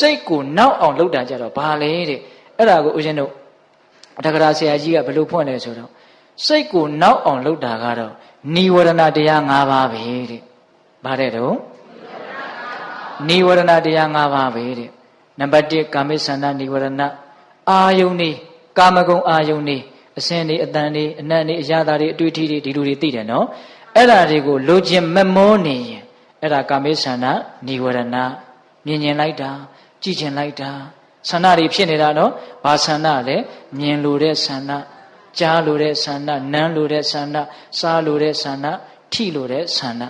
စိတ်ကိုနောက်အောင်လုပ်တာကြတော့ဘာလဲတဲ့အဲ့ဒါကိုဦးဇင်းတို့တက္ကရာဆရာကြီးကဘယ်လိုဖွင့်လဲဆိုတော့စိတ်ကိုနောက်အောင်လုပ်တာကတော့និဝရဏတရား၅ပါးပဲတဲ့ဗါတဲ့တော့និဝရဏတရား၅ပါးပဲတဲ့နံပါတ်1ကာမိသန္တာនិဝရဏအာယုန်နေကာမဂုဏ်အာယုန်နေအစင်းနေအတန်နေအနတ်နေအရာသာတွေအတွေ့အထိတွေဒီလိုတွေသိတယ်နော်အဲ့ဒါတွေကိုလိုချင်မမောနေရင်အဲ့ဒါကာမိသန္တာនិဝရဏမြင်မြင်လိုက်တာ ကြည်ကျင်လိုက်တာဆန္ဒတွေဖြစ်နေတာနော်ဘာဆန္ဒလဲမြင်လိုတဲ့ဆန္ဒကြားလိုတဲ့ဆန္ဒနမ်းလိုတဲ့ဆန္ဒစားလိုတဲ့ဆန္ဒထိလိုတဲ့ဆန္ဒ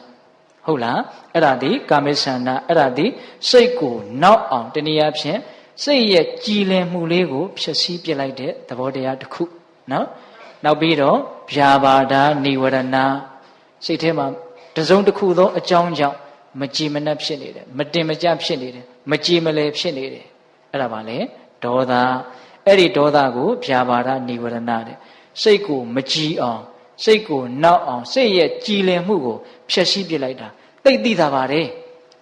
ဟုတ်လားအဲ့ဒါဒီကာမိဆန္ဒအဲ့ဒါဒီစိတ်ကိုနောက်အောင်တနည်းအားဖြင့်စိတ်ရဲ့ကြည်လင်မှုလေးကိုဖြည့်ဆည်းပြလိုက်တဲ့သဘောတရားတစ်ခုနော်နောက်ပြီးတော့ဗျာပါဒာនិဝရဏစိတ်ထဲမှာတစုံတစ်ခုသောအကြောင်းကြောင့် မကြည်မနှက်ဖြစ်နေတယ်မတင်မကြဖြစ်နေတယ်မကြည်မလဲဖြစ်နေတယ်အဲ့ဒါပါလေဒေါသအဲ့ဒီဒေါသကိုဗျာပါဒនិဝရဏတဲ့စိတ်ကိုမကြည်အောင်စိတ်ကိုနောက်အောင်စိတ်ရဲ့ကြည်လင်မှုကိုဖျက်ဆီးပစ်လိုက်တာသိသိတာပါတယ်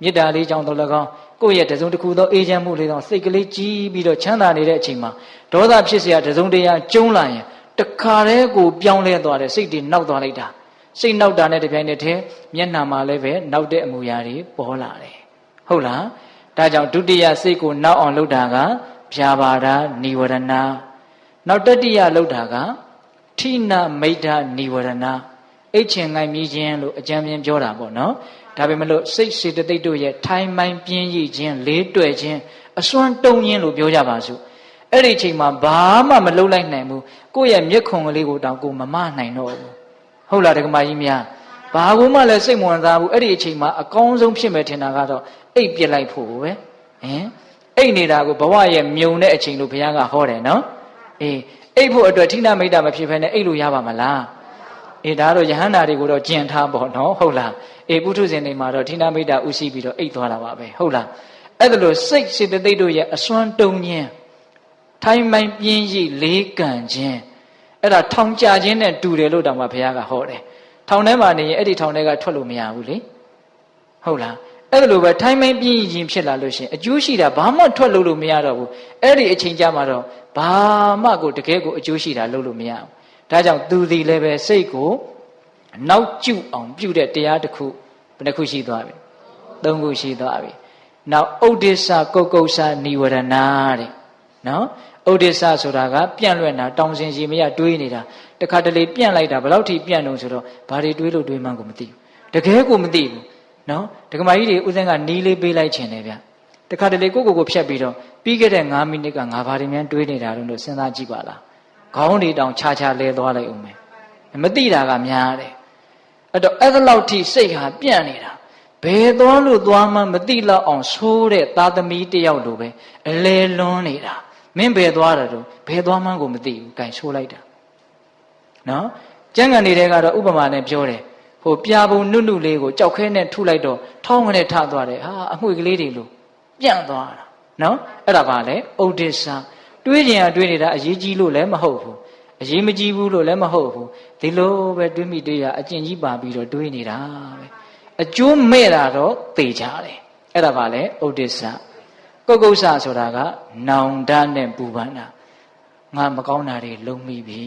မေတ္တာလေးကြောင့်တော့၎င်းကိုယ့်ရဲ့တစုံတစ်ခုသောအေးချမ်းမှုလေးကြောင့်စိတ်ကလေးကြည်ပြီးတော့ချမ်းသာနေတဲ့အချိန်မှာဒေါသဖြစ်เสียတစုံတရာကျုံးလာရင်တခါတည်းကိုပြောင်းလဲသွားတယ်စိတ်တွေနောက်သွားလိုက်တာ စိတ်နောက်တာနဲ့တပြိုင်နက်တည်းမျက်နှာမှာလည်းပဲနောက်တဲ့အမူအရာတွေပေါ်လာတယ်ဟုတ်လားဒါကြောင့်ဒုတိယစိတ်ကိုနောက်အောင်လုပ်တာကဖြာပါဒនិဝရဏနောက်တတိယလုပ်တာကထိနာမိတ်္ဓនិဝရဏအိတ်ချင်ငိုင်မြည်ခြင်းလို့အကြံပြင်းပြောတာပေါ့နော်ဒါပေမဲ့လို့စိတ်စေတသိက်တို့ရဲ့ထိုင်မိုင်းပြင်းရည်ခြင်းလေးတွေ့ခြင်းအစွမ်းတုံခြင်းလို့ပြောကြပါစို့အဲ့ဒီအချိန်မှာဘာမှမလုပ်လိုက်နိုင်ဘူးကိုယ့်ရဲ့မျက်ခုံကလေးကိုတောင်ကိုမမနိုင်တော့ဘူး ဟုတ်လားဒကမာကြီးများဘာကူမှလည်းစိတ်မဝင်စားဘူးအဲ့ဒီအချိန်မှာအကောင်းဆုံးဖြစ်မယ်ထင်တာကတော့အိတ်ပြစ်လိုက်ဖို့ပဲဟင်အိတ်နေတာကိုဘဝရဲ့မြုံတဲ့အချိန်လို့ဘုရားကဟောတယ်နော်အေးအိတ်ဖို့အတွက်ထိနာမိတ်တာမဖြစ်ဘဲနဲ့အိတ်လို့ရပါမလားအေးဒါတော့ယဟန္တာတွေကိုတော့ကျင်ထားပေါ့နော်ဟုတ်လားအေးပုထုဇဉ်တွေမှာတော့ထိနာမိတ်တာဥရှိပြီးတော့အိတ်သွားတာပါပဲဟုတ်လားအဲ့ဒါလို့စိတ်စေတသိက်တို့ရဲ့အစွမ်းတုံခြင်းထိုင်မိုင်ပြင်းရည်လေးကန်ခြင်း အဲ့ဒါထောင်ကြခြင်းနဲ့တူတယ်လို့တောင်မှဘုရားကဟောတယ်ထောင်ထဲမှာနေရင်အဲ့ဒီထောင်ထဲကထွက်လို့မရဘူးလေဟုတ်လားအဲ့ဒါလိုပဲထိုင်မိုင်းပြင်းရင်ဖြစ်လာလို့ရှိရင်အကျိုးရှိတာဘာမှထွက်လို့လို့မရတော့ဘူးအဲ့ဒီအချိန်ကြမှာတော့ဘာမှကိုတကယ်ကိုအကျိုးရှိတာလုပ်လို့မရဘူးဒါကြောင့်သူဒီလည်းပဲစိတ်ကိုနောက်ကျအောင်ပြုတဲ့တရားတစ်ခုဘယ်နှခုရှိသွားပြီသုံးခုရှိသွားပြီနောက်ဥဒိစ္စကုတ်ကုတ်ဆာនិဝရဏတဲ့ နော်ဥဒိစ္စဆိုတာကပြန့်လွင့်တာတောင်စင်စီမရတွေးနေတာတခါတလေပြန့်လိုက်တာဘယ်လောက်ထိပြန့်တော့ဆိုတော့ဘာတွေတွေးလို့တွေးမှန်းကိုမသိဘူးတကယ်ကိုမသိဘူးနော်ဒကမာကြီးတွေဥစဉ်ကနီးလေးပေးလိုက်ခြင်းတယ်ဗျတခါတလေကိုကိုကိုဖြတ်ပြီးတော့ပြီးခဲ့တဲ့9မိနစ်ကငါဘာတွေများတွေးနေတာလို့စဉ်းစားကြည့်ပါလားခေါင်းတွေတောင်ခြားခြားလဲသွားလိုက်ဦးမယ်မသိတာကများတယ်အဲ့တော့အဲ့ဒါလောက်ထိစိတ်ဟာပြန့်နေတာဘယ်သွားလို့သွားမှမသိတော့အောင်ဆိုးတဲ့သာသမီတယောက်လိုပဲအလဲလွန်းနေတာ မင်းဘယ်သွားတာတော့ဘယ်သွားမှန်းကိုမသိဘူး gain ဆိုးလိုက်တာနော်ကျန်ကန်နေတဲ့ကတော့ဥပမာနဲ့ပြောတယ်ဟိုပြာပုံနုနုလေးကိုကြောက်ခဲနဲ့ထုလိုက်တော့ထောင်းကနေထသွားတယ်ဟာအမွှေကလေးတွေလို့ပြန့်သွားတာနော်အဲ့ဒါပါလေဥဒိစ္စတွေးကြင်ရတွေးနေတာအရေးကြီးလို့လည်းမဟုတ်ဘူးအရေးမကြီးဘူးလို့လည်းမဟုတ်ဘူးဒီလိုပဲတွေးမိတွေးရအကျင့်ကြီးပါပြီးတော့တွေးနေတာပဲအကျိုးမဲ့တာတော့သေချတယ်အဲ့ဒါပါလေဥဒိစ္စ ကုတ်ကုတ်ဆဆိုတာကနောင်တနဲ့ပူပန်းတာငါမကောင်းတာတွေလုံးမိပြီ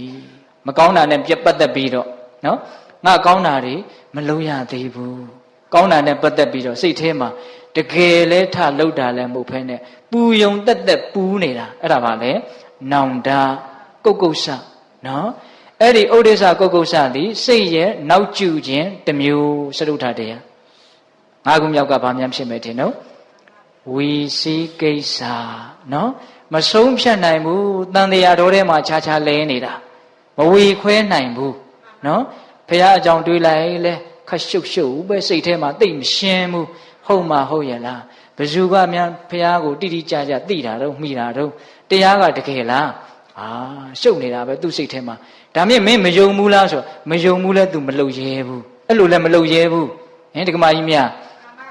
မကောင်းတာနဲ့ပြတ်ပတ်သက်ပြီးတော့နော်ငါကောင်းတာတွေမလုံးရသေးဘူးကောင်းတာနဲ့ပတ်သက်ပြီးတော့စိတ်ထဲမှာတကယ်လဲထလှုပ်တာလည်းမဟုတ်ဖ ೇನೆ ပူယုံတက်တက်ပူးနေတာအဲ့ဒါပါလေနောင်တကုတ်ကုတ်ဆနော်အဲ့ဒီဥဒိစ္စကုတ်ကုတ်ဆသည်စိတ်ရဲ့နောက်ကျခြင်းတစ်မျိုးစရုထတရားငါးခုမြောက်ကဘာများဖြစ်မယ်ထင်နော် ဝီစီကိစ္စနော်မဆုံးဖြတ်နိုင်ဘူးတန်တရားတော်ထဲမှာခြားခြားလဲနေတာမဝီခွဲနိုင်ဘူးနော်ဖះအကြောင်းတွေးလိုက်လဲခက်ရှုပ်ရှုပ်ပဲစိတ်ထဲမှာတိတ်မရှင်းဘူးဟုတ်မှဟုတ်ရဲ့လားဘယ်သူကများဖះကိုတိတိကျကျသိတာတော့မိတာတော့တရားကတကယ်လားအာရှုပ်နေတာပဲသူ့စိတ်ထဲမှာဒါမြင့်မင်းမယုံဘူးလားဆိုမယုံဘူးလဲ तू မလုပ်ရဲဘူးအဲ့လိုလဲမလုပ်ရဲဘူးဟင်ဒီကမာကြီးများ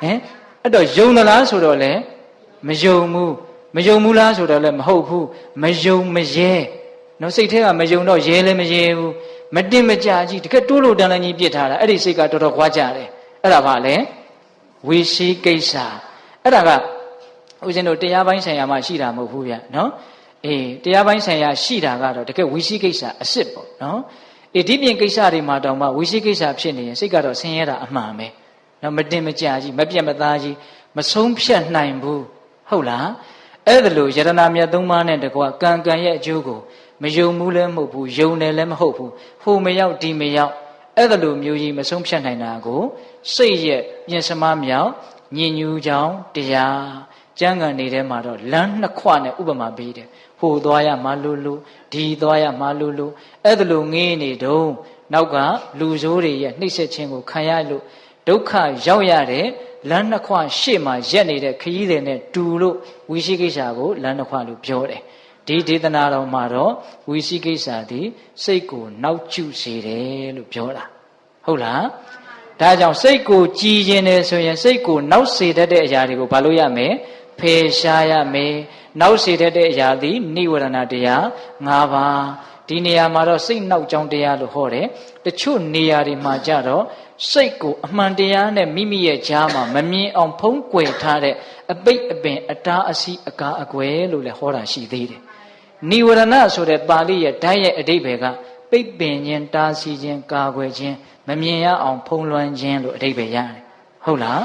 ဟင် အဲ့တော့ယုံသလားဆိုတော့လဲမယုံဘူးမယုံဘူးလားဆိုတော့လဲမဟုတ်ဘူးမယုံမရဲနော်စိတ်ထဲကမယုံတော့ရဲလည်းမရဲဘူးမတင်မကြကြီးတကယ်တိုးလို့တန်လည်းကြီးပြစ်ထားတာအဲ့ဒီစိတ်ကတော်တော်ခွာကြတယ်အဲ့ဒါပါလေဝေရှိကိစ္စအဲ့ဒါကဦးဇင်းတို့တရားပိုင်းဆိုင်ရာမှရှိတာမဟုတ်ဘူးဗျနော်အေးတရားပိုင်းဆိုင်ရာရှိတာကတော့တကယ်ဝိသိကိစ္စအစ်စ်ပေါ့နော်အေးဒီပြင်ကိစ္စတွေမှာတောင်မှဝိသိကိစ္စဖြစ်နေရင်စိတ်ကတော့ဆင်းရဲတာအမှန်ပဲ နော်မတင်မကြကြီးမပြတ်မသားကြီးမဆုံးဖြတ်နိုင်ဘူးဟုတ်လားအဲ့ဒါလို့ယရနာမြတ်သုံးပါးနဲ့တကွာကံကံရဲ့အကျိုးကိုမယုံဘူးလည်းမဟုတ်ဘူးယုံတယ်လည်းမဟုတ်ဘူးဟိုမရောက်ဒီမရောက်အဲ့ဒါလို့မျိုးကြီးမဆုံးဖြတ်နိုင်တာကိုစိတ်ရဲ့ပြင်စမမြောက်ညင်ညူကြောင်းတရားကျမ်းဂန်နေတဲ့မှာတော့လမ်းနှစ်ခွနဲ့ဥပမာပေးတယ်ဟိုသွားရမလို့လို့ဒီသွားရမလို့လို့အဲ့ဒါလို့ငေးနေတုံးနောက်ကလူဆိုးတွေရဲ့နှိမ့်ဆက်ခြင်းကိုခံရလို့ ဒုက္ခရောက်ရတဲ့လမ်းနှစ်ခွရှေ့မှာရက်နေတဲ့ခရီးတွေနဲ့တူလို့ဝိရှိကိစ္စကိုလမ်းနှစ်ခွလို့ပြောတယ်ဒီဒေသနာတော်မှာတော့ဝိရှိကိစ္စသည်စိတ်ကိုနောက်ကျစေတယ်လို့ပြောတာဟုတ်လားဒါကြောင့်စိတ်ကိုကြည်ခြင်းတယ်ဆိုရင်စိတ်ကိုနောက်စေတတ်တဲ့အရာတွေကိုဘာလို့ရမလဲဖယ်ရှားရမယ်နောက်စေတတ်တဲ့အရာသည်နိဝရဏတရား၅ပါး ဒီနေရာမှာတော့စိတ်နောက်ကြောင်းတရားလို့ဟောတယ်တချို့နေရာတွေမှာကြတော့စိတ်ကိုအမှန်တရားနဲ့မိမိရဲ့ကြားမှာမမြင်အောင်ဖုံးကွယ်ထားတဲ့အပိတ်အပင်အတားအဆီးအကာအကွယ်လို့လည်းဟောတာရှိသေးတယ်နိဝရဏဆိုတဲ့ပါဠိရဲ့ဓာတ်ရဲ့အဓိပ္ပာယ်ကပိတ်ပင်ခြင်းတားဆီးခြင်းကာကွယ်ခြင်းမမြင်ရအောင်ဖုံးလွှမ်းခြင်းလို့အဓိပ္ပာယ်ရတယ်ဟုတ်လား